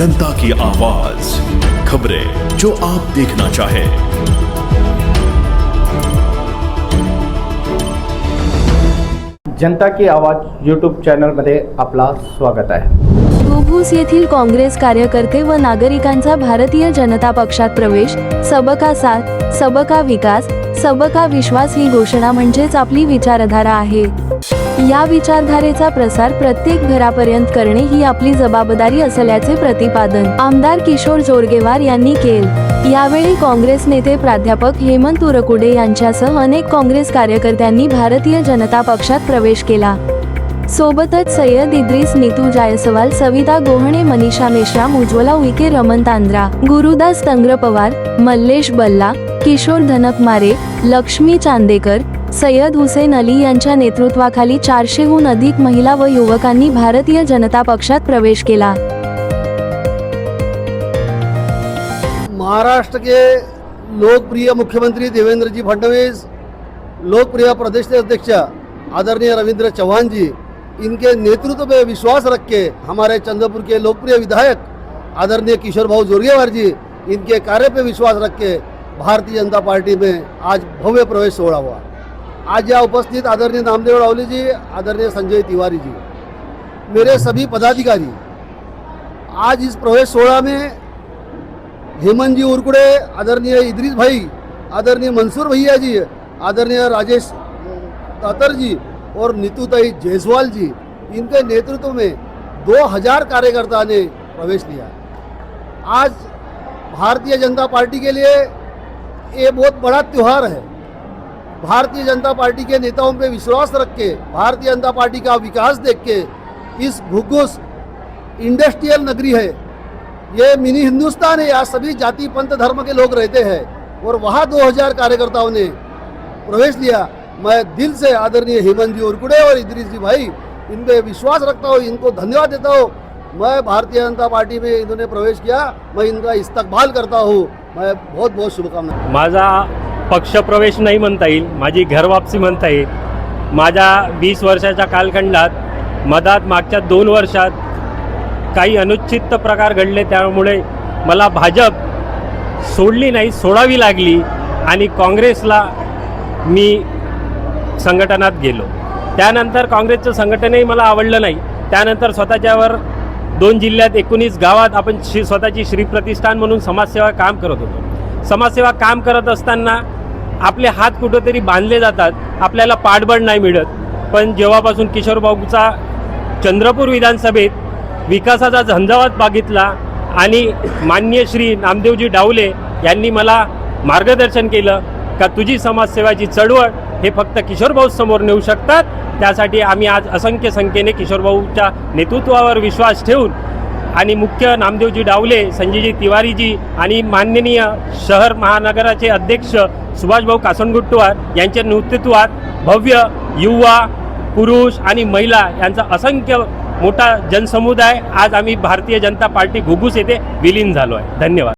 जनता की आवाज। खबरें जो आप देखना चाहे। जनता की आवाज यूट्यूब चॅनलमध्ये आपला स्वागत आहे. घुगुस येथील काँग्रेस कार्यकर्ते व नागरिकांचा भारतीय जनता पक्षात प्रवेश सबका साथ सबका विकास सबका विश्वास ही घोषणा म्हणजेच आपली विचारधारा आहे. या विचारधारेचा प्रसार प्रत्येक घरापर्यंत करणे ही आपली जबाबदारी असल्याचे प्रतिपादन आमदार किशोर जोरगेवार यांनी केले. यावेळी काँग्रेस नेते प्राध्यापक हेमंत उरकुडे यांच्यासह अनेक काँग्रेस कार्यकर्त्यांनी भारतीय जनता पक्षात प्रवेश केला. सोबतच सय्यद इद्रिस नीतू जायसवाल सविता गोहणे मनीषा मेश्राम उज्ज्वला उइके रमन तांद्रा गुरुदास तंग्र पवार मल्लेश बल्ला किशोर धनकमारे लक्ष्मी चांदेकर सय्यद हुसेन अली यांच्या नेतृत्वाखाली चारशेहून अधिक महिला व युवकांनी भारतीय जनता पक्षात प्रवेश केला. महाराष्ट्र के लोकप्रिय मुख्यमंत्री देवेंद्र जी फडणवीस लोकप्रिय प्रदेश के अध्यक्ष आदरणीय रविंद्र चौहान जी इनके नेतृत्व में विश्वास रख के हमारे चंद्रपुर के लोकप्रिय विधायक आदरणीय किशोर भाऊ जोरगेवार जी इनके कार्य पे विश्वास रख के भारतीय जनता पार्टी में आज भव्य प्रवेश सोडा हुआ। आज यहाँ उपस्थित आदरणीय नामदेव रावली जी, आदरणीय संजय तिवारी जी, मेरे सभी पदाधिकारी, आज इस प्रवेश सोहळा में हेमंत जी उरकुड़े, आदरणीय इदरीस भाई, आदरणीय मंसूर भैया जी, आदरणीय राजेश तातर जी और नीतूताई जायसवाल जी, इनके नेतृत्व में 2000 कार्यकर्ता ने प्रवेश लिया। आज भारतीय जनता पार्टी के लिए ये बहुत बड़ा त्यौहार है। भारतीय जनता पार्टी के नेताओं पे विश्वास रख के, भारतीय जनता पार्टी का विकास देख के इस घुग्गुस इंडस्ट्रियल नगरी है। ये मिनी हिंदुस्तान है, यहाँ सभी जाति, पंथ, धर्म के लोग रहते हैं और वहाँ 2000 कार्यकर्ताओं ने प्रवेश लिया। मैं दिल से आदरणीय हेमंत जी उर्कुड़े और इदरीस जी भाई इन पे विश्वास रखता हूँ, इनको धन्यवाद देता हूँ। मैं भारतीय जनता पार्टी में इन्होंने प्रवेश किया, मैं इनका इस्तकबाल करता हूँ। मैं बहुत बहुत शुभकामनाएँ। माझा पक्षप्रवेश नाही म्हणता येईल माझी घरवापसी म्हणता येईल. माझ्या वीस वर्षाच्या कालखंडात मधात मागच्या दोन वर्षात काही अनुचित प्रकार घडले त्यामुळे मला भाजप सोडली नाही सोडावी लागली आणि काँग्रेसला मी संघटनात गेलो. त्यानंतर काँग्रेसचं संघटनही मला आवडलं नाही. त्यानंतर स्वतःच्यावर दोन जिल्ह्यात एकोणीस गावात आपण श्री स्वतःची श्रीप्रतिष्ठान म्हणून समाजसेवा काम करत होतो. समाजसेवा काम करत असताना आपले हात कुठंतरी बांधले जातात आपल्याला पाठबळ नाही मिळत. पण जेव्हापासून किशोरबाबूचा चंद्रपूर विधानसभेत विकासाचा झंझावात बघितला आणि माननीय श्री नामदेवजी डावले यांनी मला मार्गदर्शन केलं का तुझी समाजसेवाची चळवळ हे फक्त किशोरभाऊ समोर नेऊ शकतात? त्यासाठी आम्ही आज असंख्य संख्येने किशोरभाऊच्या नेतृत्वावर विश्वास ठेवून आणि मुख्य नामदेवजी डावले संजयजी तिवारीजी आणि माननीय शहर महानगराचे अध्यक्ष सुभाषभाऊ कासनगुट्टवार यांच्या नेतृत्वात भव्य युवा पुरुष आणि महिला यांचा असंख्य मोठा जनसमुदाय आज आम्ही भारतीय जनता पार्टी घुगुस येथे विलीन झालो आहे. धन्यवाद.